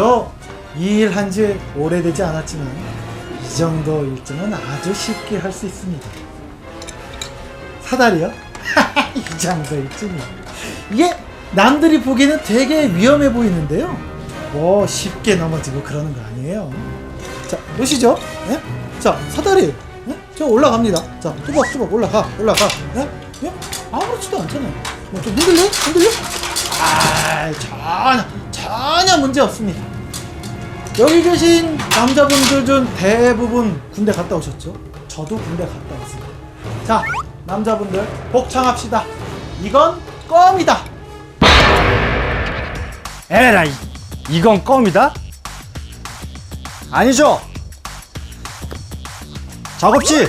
저 이 일 한 지 오래되지 않았지만 이 정도 일정은 아주 쉽게 할 수 있습니다. 사다리요? 이 정도 일정이 이게 남들이 보기에는 되게 위험해 보이는데요. 뭐 쉽게 넘어지고 그러는 거 아니에요. 자 보시죠. 예? 자 사다리 예? 저 올라갑니다. 자 뚜벅뚜벅 올라가 올라가. 예? 예? 아무렇지도 않잖아요. 뭐좀 흔들려? 흔들려? 아 전혀 전혀 문제 없습니다. 여기 계신 남자분들 중 대부분 군대 갔다 오셨죠? 저도 군대 갔다 왔습니다. 자, 남자분들 복창합시다. 이건 껌이다. 에라이 이건 껌이다? 아니죠 작업시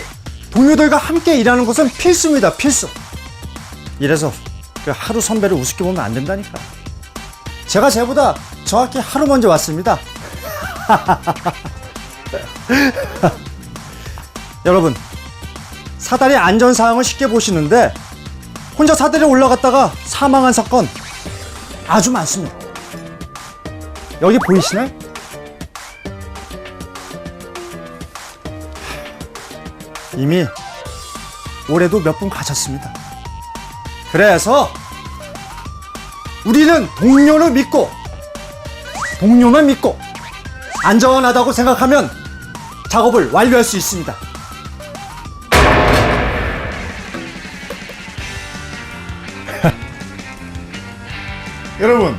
동료들과 함께 일하는 것은 필수입니다 필수 이래서 그 하루 선배를 우습게 보면 안 된다니까 제가 쟤보다 정확히 하루 먼저 왔습니다 여러분 사다리 안전사항을 쉽게 보시는데 혼자 사다리에 올라갔다가 사망한 사건 아주 많습니다 여기 보이시나요? 이미 올해도 몇 분 가셨습니다. 그래서 우리는 동료를 믿고 동료만 믿고 안전하다고 생각하면 작업을 완료할 수 있습니다. 여러분,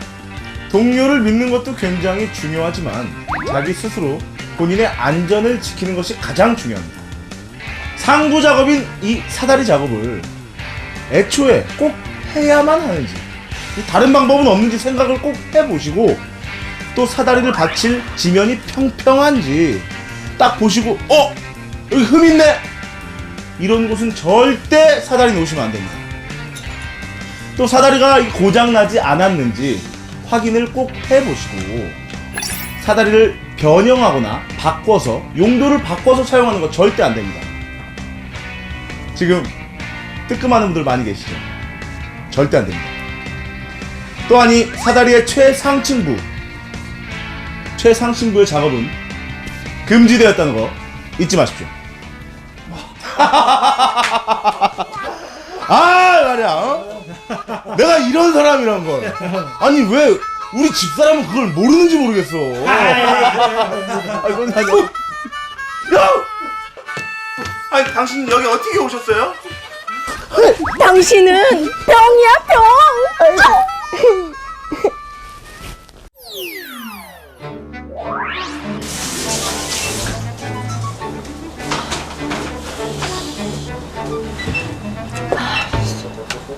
동료를 믿는 것도 굉장히 중요하지만 자기 스스로 본인의 안전을 지키는 것이 가장 중요합니다. 상부 작업인 이 사다리 작업을 애초에 꼭 해야만 하는지 다른 방법은 없는지 생각을 꼭 해보시고 또 사다리를 받칠 지면이 평평한지 딱 보시고 어? 여기 흠 있네? 이런 곳은 절대 사다리 놓으시면 안 됩니다. 또 사다리가 고장나지 않았는지 확인을 꼭 해보시고 사다리를 변형하거나 바꿔서 용도를 바꿔서 사용하는 거 절대 안 됩니다. 지금 뜨끔하는 분들 많이 계시죠? 절대 안 됩니다. 또한 이 사다리의 최상층부, 최상층부의 작업은 금지되었다는 거 잊지 마십시오. 아 말이야. 어? 내가 이런 사람이란 걸. 아니 왜 우리 집사람은 그걸 모르는지 모르겠어. 아 이건 아니. 야! 아니 당신 여기 어떻게 오셨어요? 당신은 병이야 병.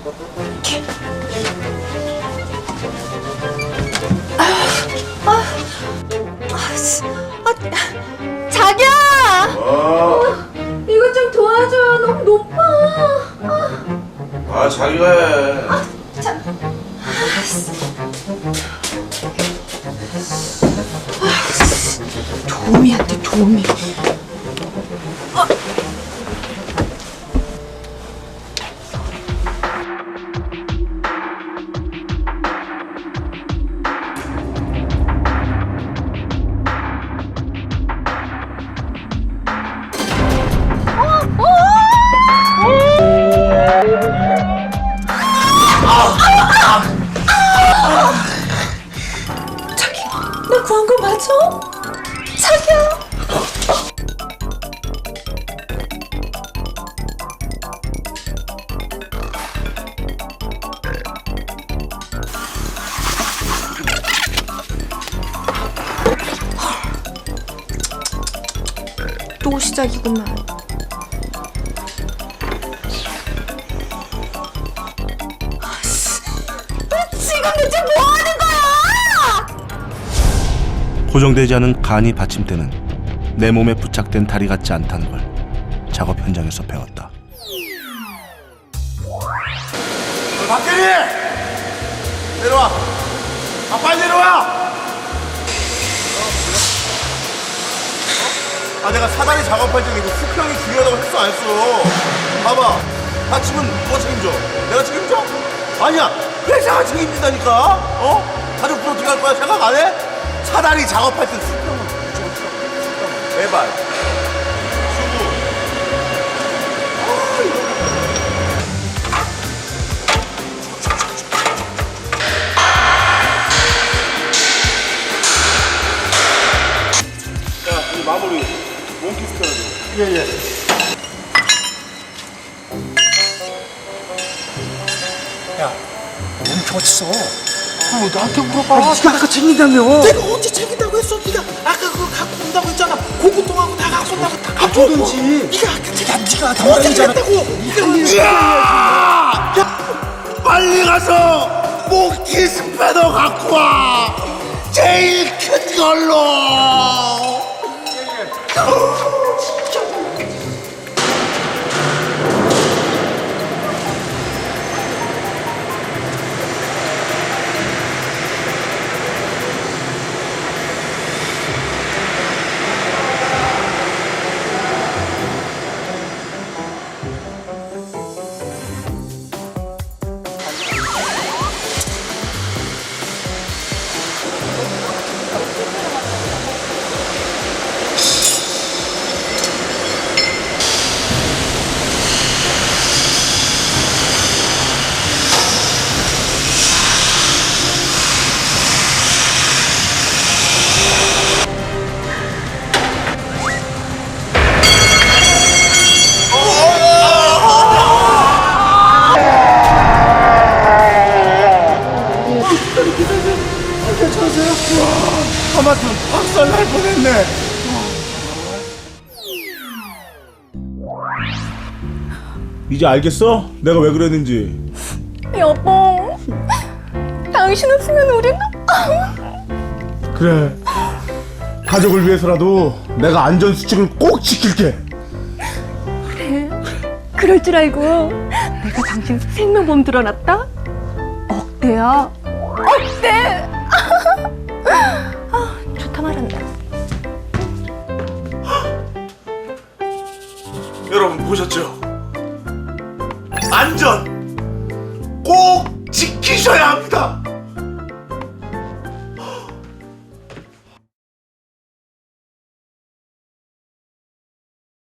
아, 자기야! 이거 좀 도와줘요. 너무 높아. 아 자기가 해. 도움이 안 돼, 도움이. 시작이구만. 지금 대체 뭐 하는 거야? 고정되지 않은 간이 받침대는 내 몸에 부착된 다리 같지 않다는 걸 작업 현장에서 배웠다. 박대리 내려와. 아 빨리 내려와. 아 내가 사다리 작업할 때 이거 수평이 중요하다고 했어 안 했어? 봐봐. 다치면 누가 책임져? 내가 책임져? 아니야. 회사가 책임진다니까. 어? 가족들 어떻게 할 거야? 생각 안 해? 사다리 작업할 때 수평은 무조건 수평. 제발. 스타일로. 멈춰 어딨어? 어, 나한테 물어봐. 네가 아까 챙긴다며. 내가 언제 챙긴다고 했어? 네가 아까 그거 갖고 온다고 했잖아. 고구통하고 다 갖고 온다고 다 갖고. 오고. 네가 아까 챙겼 네가 어제 담당이잖아. 챙겼다고. 빨리 가서 몽키 스패너 갖고 와. 제일 큰 걸로. 아마 이제 알겠어? 내가 왜 그랬는지. 여보, 당신 없으면 우리는 그래. 가족을 위해서라도 내가 안전 수칙을 꼭 지킬게. 그럴 줄 알고 내가 당신 생명보험 들어놨다? 억대야. 억대! 아, 좋다 말한다. 여러분 보셨죠? 안전 꼭 지키셔야 합니다.